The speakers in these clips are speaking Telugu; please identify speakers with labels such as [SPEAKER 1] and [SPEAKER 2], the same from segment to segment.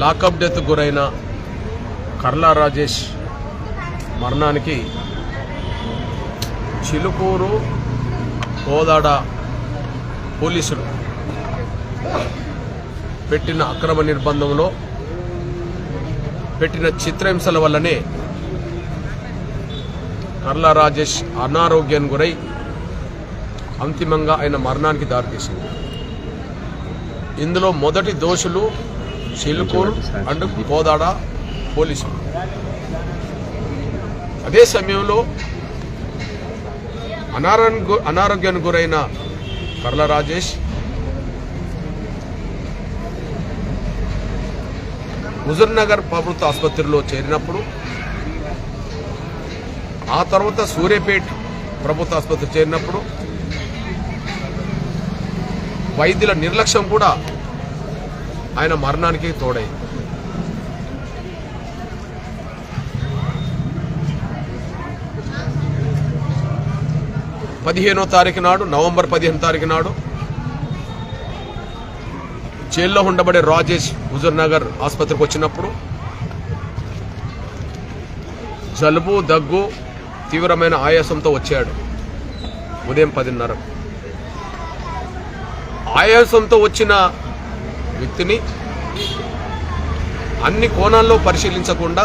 [SPEAKER 1] లాకప్ డెత్ గురైన కర్లా రాజేష్ మరణానికి చిలుకూరు కోదాడ పోలీసులు పెట్టిన అక్రమ నిర్బంధంలో పెట్టిన చిత్రహింసల వల్లనే కర్లా రాజేష్ అనారోగ్యానికి గురై అంతిమంగా ఆయన మరణానికి దారితీసింది. ఇందులో మొదటి దోషులు చిలుకూరు అండ్ కోదాడ పోలీసులు. అదే సమయంలో అనారోగ్య అనారోగ్యానికి గురైన కర్ల రాజేష్ హుజూర్నగర్ ప్రభుత్వ ఆసుపత్రిలో చేరినప్పుడు ఆ తర్వాత సూర్యపేట్ ప్రభుత్వ ఆసుపత్రి చేరినప్పుడు వైద్యుల నిర్లక్ష్యం కూడా ఆయన మరణానికి తోడై. పదిహేనో తారీఖు నాడు నవంబర్ పదిహేను తారీఖు నాడు జైల్లో ఉండబడే రాజేష్ హుజూర్ నగర్ ఆసుపత్రికి వచ్చినప్పుడు జలుబు దగ్గు తీవ్రమైన ఆయాసంతో వచ్చాడు. ఉదయం పదిన్నర. ఆయాసంతో వచ్చిన వ్యక్తిని అన్ని కోణాల్లో పరిశీలించకుండా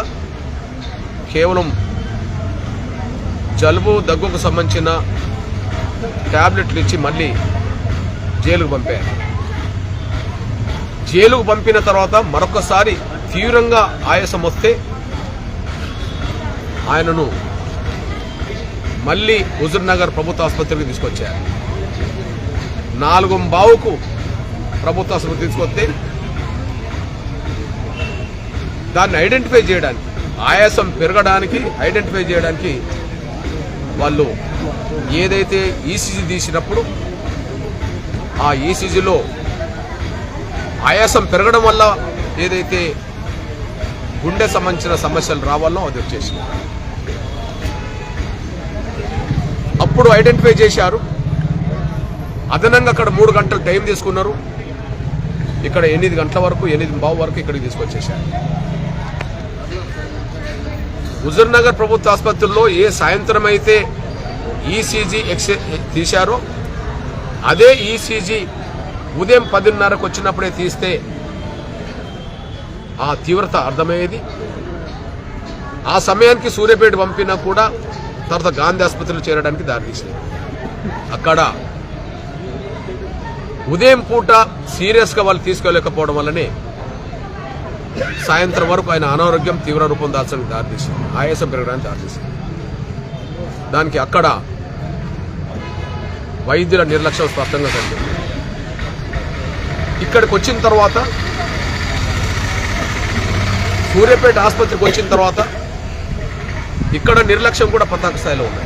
[SPEAKER 1] కేవలం జలుబు దగ్గుకు సంబంధించిన ట్యాబ్లెట్లు ఇచ్చి మళ్ళీ జైలుకు పంపారు. జైలుకు పంపిన తర్వాత మరొకసారి తీవ్రంగా ఆయాసం వస్తే ఆయనను మళ్ళీ హుజూర్ నగర్ ప్రభుత్వ ఆసుపత్రికి తీసుకొచ్చారు. నాలుగు బావుకు ప్రభుత్వ ఆసుపత్రి తీసుకొస్తే దాన్ని ఐడెంటిఫై చేయడానికి ఆయాసం పెరగడానికి ఐడెంటిఫై చేయడానికి వాళ్ళు ఏదైతే ఈసీజీ తీసినప్పుడు ఆ ఈసీజీలో ఆయాసం పెరగడం వల్ల ఏదైతే గుండె సంబంధించిన సమస్యలు రావాలో అది వచ్చేసి అప్పుడు ఐడెంటిఫై చేశారు. అదనంగా అక్కడ మూడు గంటలు టైం తీసుకున్నారు. ఇక్కడ ఎనిమిది గంటల వరకు ఎనిమిది బావు వరకు ఇక్కడికి తీసుకొచ్చేసారు హుజూర్నగర్ ప్రభుత్వ ఆసుపత్రిలో ఏ సాయంత్రం అయితే ఈసీజీ ఎక్స్ తీశారో అదే ఈసీజీ ఉదయం పదిన్నరకు వచ్చినప్పుడే తీస్తే ఆ తీవ్రత అర్థమయ్యేది. ఆ సమయానికి సూర్యపేట పంపినా కూడా తర్వాత గాంధీ ఆసుపత్రిలో చేరడానికి దారితీసింది. అక్కడ ఉదయం పూట సీరియస్గా వాళ్ళు తీసుకోలేకపోవడం వల్లనే సాయంత్రం వరకు ఆయన అనారోగ్యం తీవ్ర రూపం దాల్చడానికి దారితీసింది. ఆయాసం పెరగడానికి దారితీసింది. దానికి అక్కడ వైద్యుల నిర్లక్ష్యం స్పష్టంగా కనిపించింది. ఇక్కడికి వచ్చిన తర్వాత సూర్యాపేట ఆసుపత్రికి వచ్చిన తర్వాత ఇక్కడ నిర్లక్ష్యం కూడా పతాక స్థాయిలో ఉంది.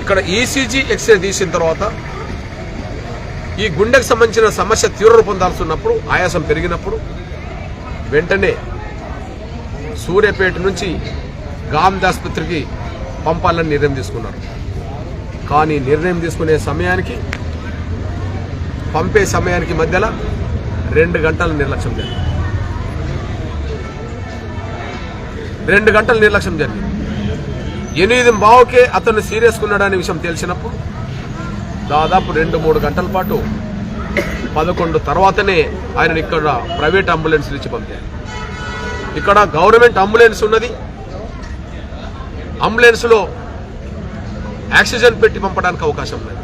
[SPEAKER 1] ఇక్కడ ఈసీజీ ఎక్స్రే తీసిన తర్వాత ఈ గుండెకు సంబంధించిన సమస్య తీవ్ర రూపం దాల్చున్నప్పుడు ఆయాసం పెరిగినప్పుడు వెంటనే సూర్యాపేట నుంచి గాంధీ ఆసుపత్రికి పంపాలని నిర్ణయం తీసుకున్నారు. కానీ నిర్ణయం తీసుకునే సమయానికి పంపే సమయానికి మధ్యలో రెండు గంటల నిర్లక్ష్యం జరిగింది. రెండు గంటల నిర్లక్ష్యం జరిగింది. ఎనిమిది బావుకే అతను సీరియస్గా ఉన్నాడనే విషయం తెలిసినప్పుడు దాదాపు రెండు మూడు గంటల పాటు పదకొండు తర్వాతనే ఆయన ఇక్కడ ప్రైవేట్ అంబులెన్స్ ఇచ్చి పంపారు. ఇక్కడ గవర్నమెంట్ అంబులెన్స్ ఉన్నది. అంబులెన్స్లో ఆక్సిజన్ పెట్టి పంపడానికి అవకాశం లేదు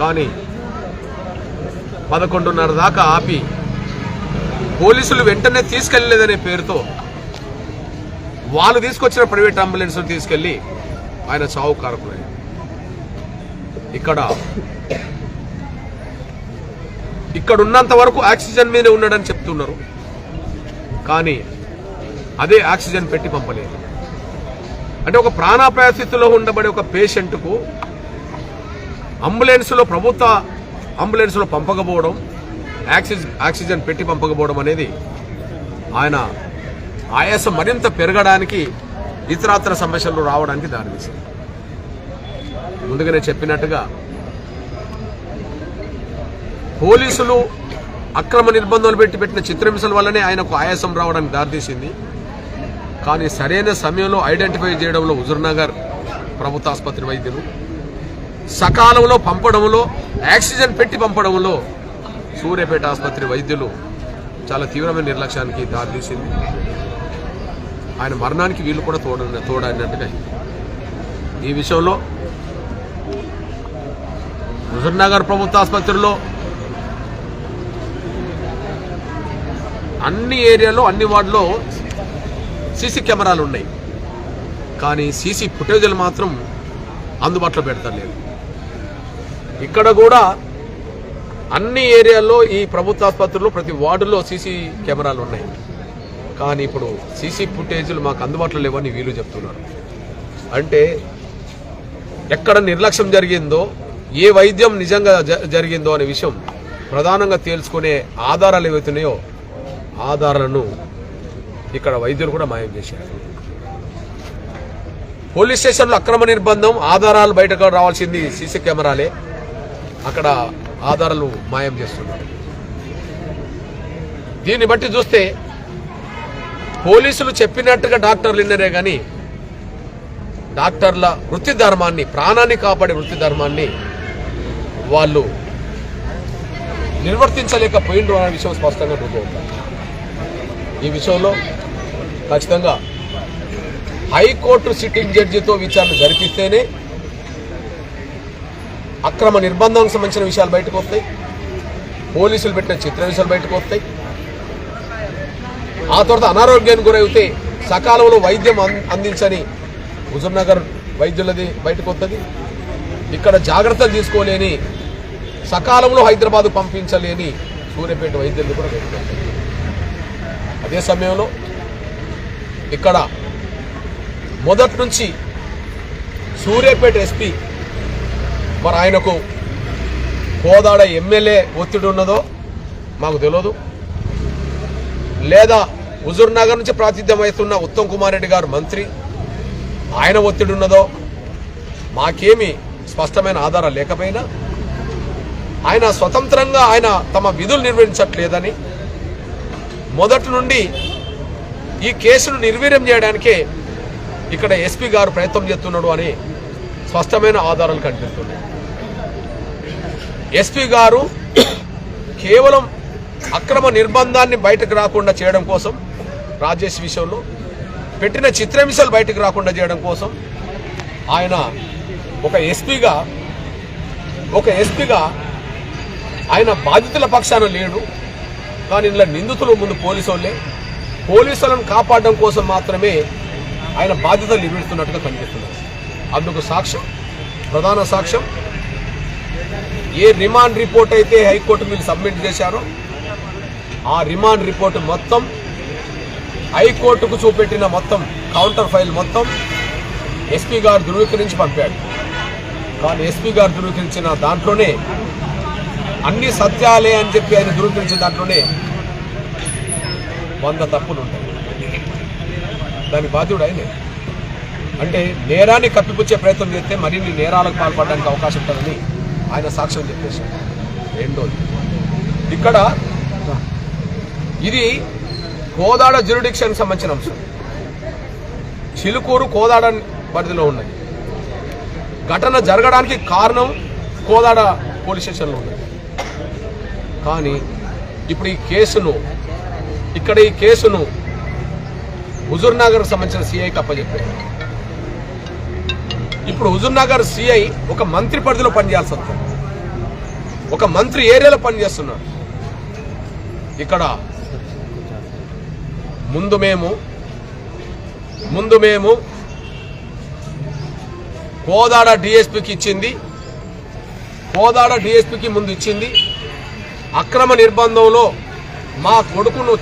[SPEAKER 1] కానీ పదకొండున్నర దాకా ఆపి పోలీసులు వెంటనే తీసుకెళ్ళలేదనే పేరుతో వాళ్ళు తీసుకొచ్చిన ప్రైవేట్ అంబులెన్స్ను తీసుకెళ్ళి ఆయన చావు కారకులయ్యారు ఇక్కడ. ఇక్కడ ఉన్నంత వరకు ఆక్సిజన్ మీదే ఉన్నాడని చెప్తున్నారు. కానీ అదే ఆక్సిజన్ పెట్టి పంపలేదు. అంటే ఒక ప్రాణాపాయ స్థితిలో ఉండబడే ఒక పేషెంట్కు అంబులెన్స్లో ప్రభుత్వ అంబులెన్స్లో పంపకపోవడం ఆక్సిజన్ ఆక్సిజన్ పెట్టి పంపకపోవడం అనేది ఆయన ఆయాసం మరింత పెరగడానికి ఇతరాతర సమస్యలు రావడానికి దారితీసింది. ముందుగానే చెప్పినట్టుగా పోలీసులు అక్రమ నిర్బంధాలు పెట్టి పెట్టిన చిత్రహింసల వల్లనే ఆయనకు ఆయాసం రావడానికి దారితీసింది. కానీ సరైన సమయంలో ఐడెంటిఫై చేయడంలో హుజూర్నగర్ ప్రభుత్వ ఆసుపత్రి వైద్యులు సకాలంలో పంపడంలో ఆక్సిజన్ పెట్టి పంపడంలో సూర్యాపేట ఆసుపత్రి వైద్యులు చాలా తీవ్రమైన నిర్లక్ష్యానికి దారితీసింది. ఆయన మరణానికి వీళ్ళు కూడా తోడ తోడైనట్టుగా ఈ విషయంలో హుజూర్నగర్ ప్రభుత్వ ఆసుపత్రిలో అన్ని ఏరియాలో అన్ని వార్డులో సీసీ కెమెరాలు ఉన్నాయి. కానీ సీసీ ఫుటేజీలు మాత్రం అందుబాటులో పెడతలేదు. ఇక్కడ కూడా అన్ని ఏరియాల్లో ఈ ప్రభుత్వ ఆసుపత్రుల్లో ప్రతి వార్డులో సీసీ కెమెరాలు ఉన్నాయి. కానీ ఇప్పుడు సీసీ ఫుటేజీలు మాకు అందుబాటులో లేవని వీళ్ళు చెప్తున్నారు. అంటే ఎక్కడ నిర్లక్ష్యం జరిగిందో ఏ వైద్యం నిజంగా జ- జరిగిందో అనే విషయం ప్రధానంగా తేల్చుకునే ఆధారాలు ఏవైతున్నాయో ఆధారాలను ఇక్కడ వైద్యులు కూడా మాయం చేశారు. పోలీస్ స్టేషన్లో అక్రమ నిర్బంధం ఆధారాలు బయటకు రావాల్సింది సీసీ కెమెరాలే. అక్కడ ఆధారాలు మాయం చేస్తున్నారు. దీన్ని బట్టి చూస్తే పోలీసులు చెప్పినట్టుగా డాక్టర్లు విన్నరే కానీ డాక్టర్ల వృత్తి ధర్మాన్ని ప్రాణాన్ని కాపాడే వృత్తి ధర్మాన్ని వాళ్ళు నిర్వర్తించలేకపోయిండ్రు అనే విషయం స్పష్టంగా రుజువుతారు ఈ విషయంలో ఖచ్చితంగా హైకోర్టు సిట్టింగ్ జడ్జితో విచారణ జరిపిస్తేనే అక్రమ నిర్బంధానికి సంబంధించిన విషయాలు బయటకు వస్తాయి. పోలీసులు పెట్టిన చిత్ర విషయాలు బయటకు వస్తాయి. ఆ తర్వాత అనారోగ్యానికి గురైతే సకాలంలో వైద్యం అం- అందించని హుజూర్నగర్ వైద్యులది బయటకు వస్తుంది. ఇక్కడ జాగ్రత్తలు తీసుకోలేని సకాలంలో హైదరాబాద్ పంపించలేని సూర్యపేట వైద్యులు కూడా అదే సమయంలో ఇక్కడ మొదటి నుంచి సూర్యాపేట ఎస్పీ మరి ఆయనకు కోదాడ ఎమ్మెల్యే ఒత్తిడి ఉన్నదో మాకు తెలియదు లేదా హుజూర్నగర్ నుంచి ప్రాతిథ్యం వహిస్తున్న ఉత్తమ్ కుమార్ రెడ్డి గారు మంత్రి ఆయన ఒత్తిడి ఉన్నదో మాకేమి స్పష్టమైన ఆధారాలు లేకపోయినా ఆయన స్వతంత్రంగా ఆయన తమ విధులు నిర్వహించట్లేదని మొదటి నుండి ఈ కేసును నిర్వీర్యం చేయడానికే ఇక్కడ ఎస్పీ గారు ప్రయత్నం చేస్తున్నాడు అని స్పష్టమైన ఆధారాలు కనిపిస్తున్నాయి. ఎస్పీ గారు కేవలం అక్రమ నిర్బంధాన్ని బయటకు రాకుండా చేయడం కోసం రాజేష్ విషయంలో పెట్టిన చిత్రహింసలు బయటకు రాకుండా చేయడం కోసం ఆయన ఒక ఎస్పీగా ఒక ఎస్పీగా ఆయన బాధితుల పక్షాన లేడు. కానీ ఇందులో నిందితులు ముందు పోలీసు వాళ్ళే పోలీసులను కాపాడడం కోసం మాత్రమే ఆయన బాధ్యతలు నిర్వహిస్తున్నట్టుగా కనిపిస్తున్నారు అందుకు సాక్ష్యం ప్రధాన సాక్ష్యం ఏ రిమాండ్ రిపోర్ట్ అయితే హైకోర్టు మీరు సబ్మిట్ చేశారో ఆ రిమాండ్ రిపోర్ట్ మొత్తం హైకోర్టుకు చూపెట్టిన మొత్తం కౌంటర్ ఫైల్ మొత్తం ఎస్పీ గారు ధృవీకరించి పంపాడు. కానీ ఎస్పీ గారు ధృవీకరించిన దాంట్లోనే అన్ని సత్యాలే అని చెప్పి ఆయన ధృవీకరించిన దాంట్లోనే వంద తప్పులు ఉంటాయి. దాని బాధ్యుడు ఆయనే. అంటే నేరాన్ని కప్పిపుచ్చే ప్రయత్నం చేస్తే మరిన్ని నేరాలకు పాల్పడడానికి అవకాశం ఉంటుందని ఆయన సాక్ష్యం చెప్పేశారు. రెండోది. ఇక్కడ ఇది కోదాడ జ్యూరిడిక్షన్ సంబంధించిన అంశం. చిలుకూరు కోదాడ పరిధిలో ఉన్నది. ఘటన జరగడానికి కారణం కోదాడ పోలీస్ స్టేషన్లో ఉంది. కానీ ఇప్పుడు ఈ కేసును ఇక్కడ ఈ కేసును హుజూర్నగర్కు సంబంధించిన సిఐకి అప్పచెప్పారు. ఇప్పుడు హుజూర్నగర్ సిఐ ఒక మంత్రి పరిధిలో పనిచేయాల్సి వస్తుంది. ఒక మంత్రి ఏరియాలో పనిచేస్తున్నాడు ఇక్కడ ముందు మేము ముందు మేము కోదాడ డిఎస్పికి ఇచ్చింది. కోదాడ డిఎస్పికి ముందు ఇచ్చింది. అక్రమ నిర్బంధంలో మా కొడుకును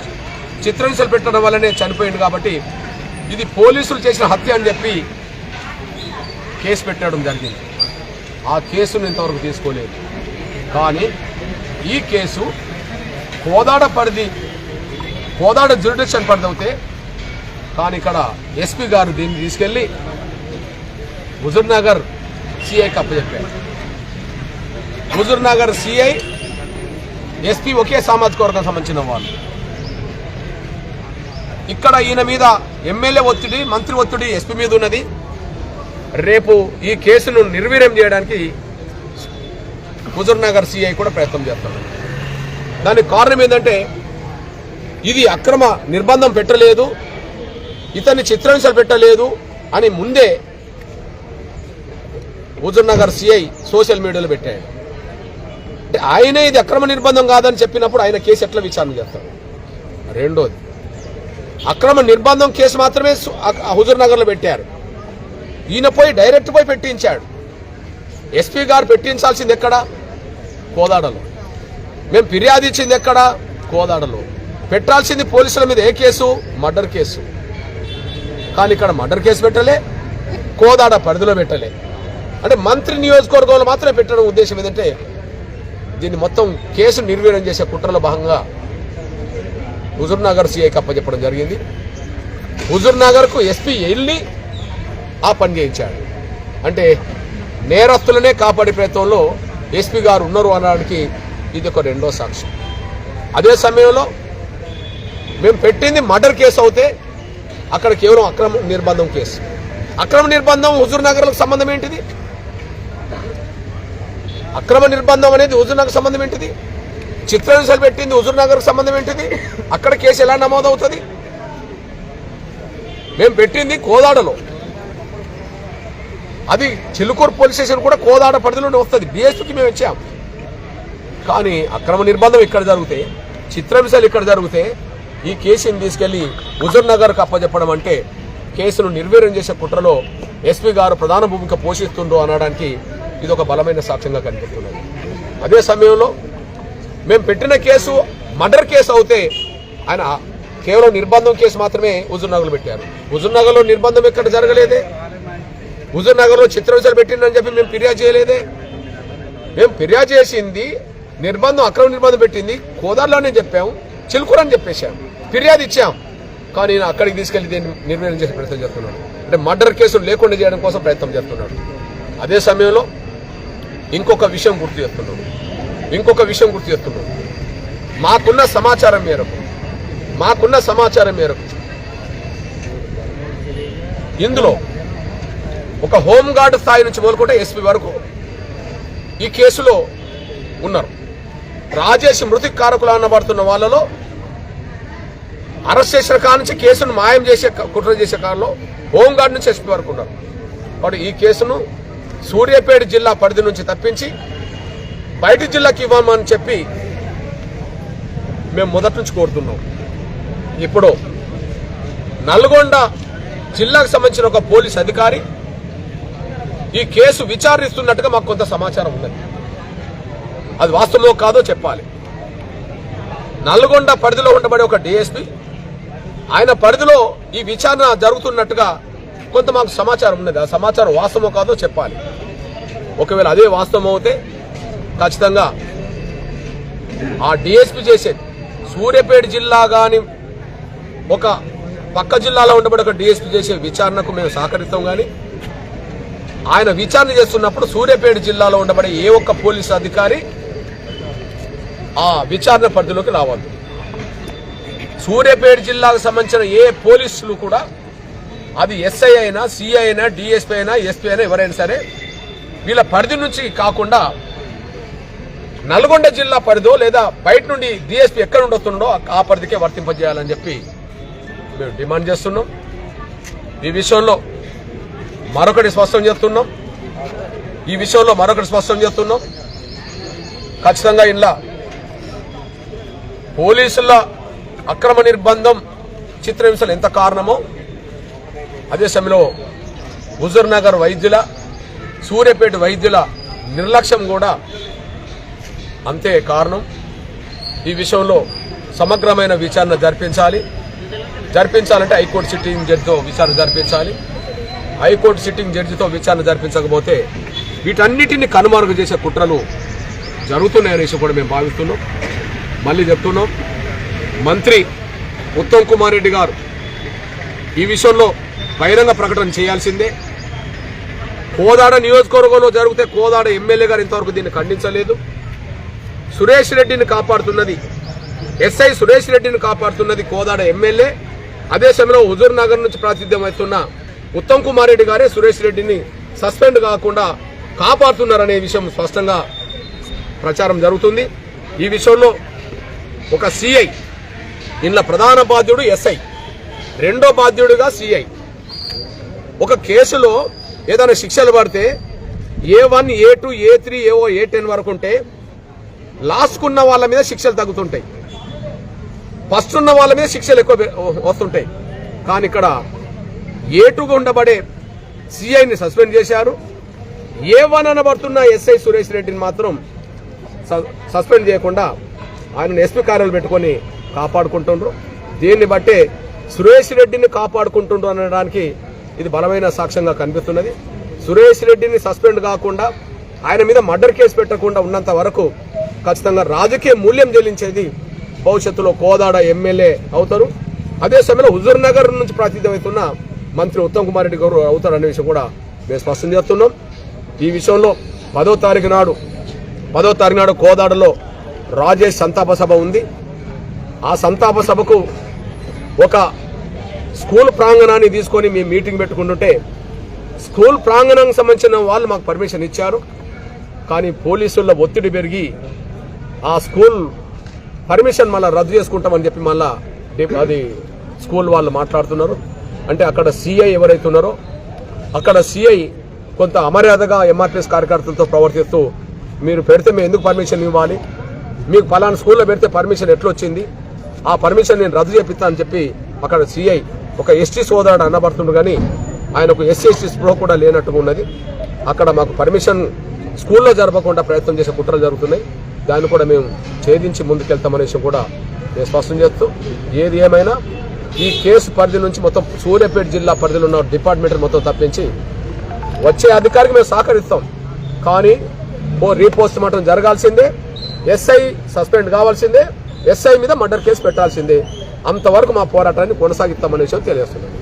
[SPEAKER 1] చిత్రహింసలు పెట్టడం వల్లనే చనిపోయింది కాబట్టి ఇది పోలీసులు చేసిన హత్య అని చెప్పి కేసు పెట్టడం జరిగింది. ఆ కేసును ఇంతవరకు తీసుకోలేదు. కానీ ఈ కేసు కోదాడ పరిధి కోదాడ జ్యుడిక్షన్ పరిధి అవుతే కానీ ఇక్కడ ఎస్పీ గారు దీన్ని తీసుకెళ్ళి హుజూర్నగర్ సిఐకి అప్పచెప్పారు హుజూర్నగర్ సిఐ ఎస్పీ ఒకే సామాజిక వర్గం సంబంధించిన వాళ్ళు. ఇక్కడ ఈయన మీద ఎమ్మెల్యే ఒత్తిడి మంత్రి ఒత్తిడి ఎస్పీ మీద ఉన్నది. రేపు ఈ కేసును నిర్వీర్యం చేయడానికి హుజూర్ నగర్ సిఐ కూడా ప్రయత్నం చేస్తాడు దానికి కారణం ఏంటంటే ఇది అక్రమ నిర్బంధం పెట్టలేదు ఇతన్ని చిత్రహింసలు పెట్టలేదు అని ముందే హుజూర్ నగర్ సిఐ సోషల్ మీడియాలో పెట్టాడు. అంటే ఆయనే ఇది అక్రమ నిర్బంధం కాదని చెప్పినప్పుడు ఆయన కేసు ఎట్లా విచారణ చేస్తాడు రెండోది అక్రమ నిర్బంధం కేసు మాత్రమే అ- హుజూర్ నగర్లో పెట్టారు. ఈయన పోయి డైరెక్ట్ పోయి పెట్టించాడు. ఎస్పీ గారు పెట్టించాల్సింది ఎక్కడ? కోదాడలో. మేము ఫిర్యాదు ఇచ్చింది ఎక్కడ? కోదాడలో. పెట్టాల్సింది పోలీసుల మీద ఏ కేసు? Murder case. కానీ ఇక్కడ మర్డర్ కేసు పెట్టలే కోదాడ పరిధిలో పెట్టలే. అంటే మంత్రి నియోజకవర్గంలో మాత్రమే పెట్టడం ఉద్దేశం ఏంటంటే దీన్ని మొత్తం కేసు నిర్వీర్యం చేసే కుట్రలో భాగంగా హుజూర్ నగర్ సిఐకి అప్పచెప్పడం జరిగింది. హుజూర్ నగర్కు ఎస్పీ వెళ్ళి ఆ పని చేయించాడు. అంటే నేరస్తులనే కాపాడే ప్రయత్నంలో ఎస్పీ గారు ఉన్నారు అనడానికి ఇది ఒక రెండో సాక్ష్యం. అదే సమయంలో మేము పెట్టింది మర్డర్ కేసు అవుతే అక్కడ కేవలం అక్రమ నిర్బంధం కేసు. అక్రమ నిర్బంధం హుజూర్నగర్లకు సంబంధం ఏంటిది? అక్రమ నిర్బంధం అనేది హుజూర్నగర్ సంబంధం ఏంటిది? చిత్రహింసలు పెట్టింది హుజూర్నగర్ సంబంధం ఏంటిది? అక్కడ కేసు ఎలా నమోదవుతుంది? మేము పెట్టింది కోదాడలో. అది చిలుకూరు పోలీస్ స్టేషన్ కూడా కోదాడ పరిధిలోనే వస్తుంది. బీఎస్పీకి మేము వచ్చాం. కానీ అక్రమ నిర్బంధం ఇక్కడ జరిగితే చిత్రహింసలు ఇక్కడ జరిగితే ఈ కేసుని తీసుకెళ్ళి హుజూర్ నగర్కు అప్పచెప్పడం అంటే కేసును నిర్వీర్యం చేసే కుట్రలో ఎస్పీ గారు ప్రధాన భూమిక పోషిస్తుండ్రు అనడానికి ఇది ఒక బలమైన సాక్ష్యంగా కనిపిస్తున్నది. అదే సమయంలో మేము పెట్టిన కేసు మర్డర్ కేసు అవుతే ఆయన కేవలం నిర్బంధం కేసు మాత్రమే హుజూర్నగర్లో పెట్టారు. హుజూర్ నగర్లో నిర్బంధం ఎక్కడ జరగలేదే? హుజూర్ నగర్లో చిత్రహింసలు పెట్టిందని చెప్పి మేము ఫిర్యాదు చేయలేదే? మేము ఫిర్యాదు చేసింది నిర్బంధం అక్రమ నిర్బంధం పెట్టింది కోదార్లోనే చెప్పాము చిలుకూరు అని చెప్పేశాము ఫిర్యాదు ఇచ్చాం. కానీ నేను అక్కడికి తీసుకెళ్ళి దీన్ని నిర్వీర్యం చేసే ప్రయత్నం చేస్తున్నాడు. అంటే మర్డర్ కేసులు లేకుండా చేయడం కోసం ప్రయత్నం చేస్తున్నాడు. అదే సమయంలో ఇంకొక విషయం గుర్తు చేస్తున్నాడు ఇంకొక విషయం గుర్తు చేస్తున్నాడు మాకున్న సమాచారం మేరకు మాకున్న సమాచారం మేరకు ఇందులో ఒక హోంగార్డ్ స్థాయి నుంచి మొదలుకుంటే ఎస్పీ వరకు ఈ కేసులో ఉన్నారు. రాజేష్ మృతి కారకులు అనబడుతున్న వాళ్ళలో అరెస్ట్ చేసిన కాడ నుంచి కేసును మాయం చేసే కుట్ర చేసే కాలంలో హోంగార్డ్ నుంచి ఎస్పీ వరకు ఉన్నారు. కాబట్టి ఈ కేసును సూర్యాపేట జిల్లా పరిధి నుంచి తప్పించి బయట జిల్లాకి ఇవ్వమని చెప్పి మేము మొదటి నుంచి కోరుతున్నాం. ఇప్పుడు నల్గొండ జిల్లాకు సంబంధించిన ఒక పోలీస్ అధికారి ఈ కేసు విచారిస్తున్నట్టుగా మాకు కొంత సమాచారం ఉన్నది. అది వాస్తవమో కాదో చెప్పాలి. నల్గొండ పరిధిలో ఉండబడే ఒక డిఎస్పి ఆయన పరిధిలో ఈ విచారణ జరుగుతున్నట్టుగా కొంత మాకు సమాచారం ఉన్నది. ఆ సమాచారం వాస్తవమో కాదో చెప్పాలి. ఒకవేళ అదే వాస్తవం అవుతే ఖచ్చితంగా ఆ డిఎస్పీ చేసేది సూర్యాపేట జిల్లా కానీ ఒక పక్క జిల్లాలో ఉండబడే ఒక డిఎస్పి చేసే విచారణకు మేము సహకరిస్తాం కానీ ఆయన విచారణ చేస్తున్నప్పుడు సూర్యాపేట జిల్లాలో ఉండబడే ఏ ఒక్క పోలీసు అధికారి ఆ విచారణ పరిధిలోకి రావద్దు. సూర్యాపేట జిల్లాకు సంబంధించిన ఏ పోలీసులు కూడా అది ఎస్ఐ అయినా సిఐ అయినా డిఎస్పీ అయినా ఎస్పీ అయినా ఎవరైనా సరే వీళ్ళ పరిధి నుంచి కాకుండా నల్గొండ జిల్లా పరిధో లేదా బయట నుండి డిఎస్పీ ఎక్కడ ఉండొస్తుండో ఆ పరిధికే వర్తింపజేయాలని చెప్పి మేము డిమాండ్ చేస్తున్నాం. ఈ విషయంలో మరొకటి స్పష్టం చేస్తున్నాం. ఈ విషయంలో మరొకటి స్పష్టం చేస్తున్నాం. ఖచ్చితంగా ఇలా పోలీసుల అక్రమ నిర్బంధం చిత్రహింసలు ఎంత కారణమో అదే సమయంలో హుజూర్నగర్ వైద్యుల సూర్యపేట వైద్యుల నిర్లక్ష్యం కూడా అంతే కారణం. ఈ విషయంలో సమగ్రమైన విచారణ జరిపించాలి. జరిపించాలంటే హైకోర్టు సిట్టింగ్ జడ్జితో విచారణ జరిపించాలి. హైకోర్టు సిట్టింగ్ జడ్జితో విచారణ జరిపించకపోతే వీటన్నిటిని కనుమరుగు చేసే కుట్రలు జరుగుతున్నాయనేసి కూడా మేము భావిస్తున్నాం. మళ్ళీ చెప్తున్నాం. మంత్రి ఉత్తమ్ కుమార్ రెడ్డి గారు ఈ విషయంలో బహిరంగ ప్రకటన చేయాల్సిందే. కోదాడ నియోజకవర్గంలో జరిగితే కోదాడ ఎమ్మెల్యే గారు ఇంతవరకు దీన్ని ఖండించలేదు. సురేష్ రెడ్డిని కాపాడుతున్నది ఎస్ఐ సురేష్ రెడ్డిని కాపాడుతున్నది కోదాడ ఎమ్మెల్యే. అదే సమయంలో హుజూర్ నగర్ నుంచి ప్రాతిధ్యం అవుతున్న ఉత్తమ్ కుమార్ రెడ్డి గారే సురేష్ రెడ్డిని సస్పెండ్ కాకుండా కాపాడుతున్నారనే విషయం స్పష్టంగా ప్రచారం జరుగుతుంది. ఈ విషయంలో ఒక సిఐ ఇందులో ప్రధాన బాధ్యుడు ఎస్ఐ రెండో బాధ్యుడిగా సిఐ. ఒక కేసులో ఏదైనా శిక్షలు పడితే ఏ one A two A three ఏవో ఏ టెన్ వరకు ఉంటే లాస్ట్ ఉన్న వాళ్ళ మీద శిక్షలు తగ్గుతుంటాయి. ఫస్ట్ ఉన్న వాళ్ళ మీద శిక్షలు ఎక్కువ వస్తుంటాయి. కానీ ఇక్కడ ఏ టూగా ఉండబడే సిఐని సస్పెండ్ చేశారు. ఏ వన్ అనబడుతున్న ఎస్ఐ సురేష్ రెడ్డిని మాత్రం సస్పెండ్ చేయకుండా ఆయన ఎస్పీ కార్యాలు పెట్టుకొని కాపాడుకుంటుండ్రు. దీన్ని బట్టే సురేష్ రెడ్డిని కాపాడుకుంటుండ్రు అనడానికి ఇది బలమైన సాక్ష్యంగా కనిపిస్తున్నది. సురేష్ రెడ్డిని సస్పెండ్ కాకుండా ఆయన మీద మర్డర్ కేసు పెట్టకుండా ఉన్నంత వరకు ఖచ్చితంగా రాజకీయ మూల్యం చెల్లించేది భవిష్యత్తులో కోదాడ ఎమ్మెల్యే అవుతారు. అదే సమయంలో హుజూర్ నగర్ నుంచి ప్రాతినిధ్యమవుతున్న మంత్రి ఉత్తమ్ కుమార్ రెడ్డి గారు అవుతారు అనే విషయం కూడా మేము స్పష్టం చేస్తున్నాం. ఈ విషయంలో పదో తారీఖు నాడు పదో తారీఖు నాడు కోదాడలో రాజేష్ సంతాప సభ ఉంది. ఆ సంతాప సభకు ఒక స్కూల్ ప్రాంగణాన్ని తీసుకొని మేము మీటింగ్ పెట్టుకుంటుంటే స్కూల్ ప్రాంగణానికి సంబంధించిన వాళ్ళు మాకు పర్మిషన్ ఇచ్చారు. కానీ పోలీసుల ఒత్తిడి పెరిగి ఆ స్కూల్ పర్మిషన్ మళ్ళీ రద్దు చేసుకుంటామని చెప్పి మళ్ళా అది స్కూల్ వాళ్ళు మాట్లాడుతున్నారు. అంటే అక్కడ సిఐ ఎవరైతే ఉన్నారో అక్కడ సిఐ కొంత అమర్యాదగా ఎంఆర్పిఎస్ కార్యకర్తలతో ప్రవర్తిస్తూ మీరు పెడితే మేము ఎందుకు పర్మిషన్ ఇవ్వాలి? మీకు పలానా స్కూల్లో పెడితే పర్మిషన్ ఎట్లా వచ్చింది ఆ పర్మిషన్ నేను రద్దు చేపిస్తానని చెప్పి అక్కడ సిఐ ఒక ఎస్టీ సోదరుడు అనబడుతుండు కానీ ఆయనకు ఎస్సీ ఎస్టీ స్ప్రో కూడా లేనట్టుగా ఉన్నది. అక్కడ మాకు పర్మిషన్ స్కూల్లో జరపకుండా ప్రయత్నం చేసే కుట్రలు జరుగుతున్నాయి. దాన్ని కూడా మేము ఛేదించి ముందుకెళ్తామనే విషయం కూడా నేను స్పష్టం చేస్తూ ఏది ఏమైనా ఈ కేసు పరిధి నుంచి మొత్తం సూర్యాపేట జిల్లా పరిధిలో ఉన్న డిపార్ట్మెంట్ మొత్తం తప్పించి వచ్చే అధికారికి మేము సహకరిస్తాం. కానీ ఓ రీపోస్ట్ మార్టం జరగాల్సిందే. ఎస్ఐ సస్పెండ్ కావాల్సిందే. ఎస్ఐ మీద మర్డర్ కేసు పెట్టాల్సిందే. అంతవరకు మా పోరాటాన్ని కొనసాగిస్తామనే విషయం తెలియజేస్తున్నాను.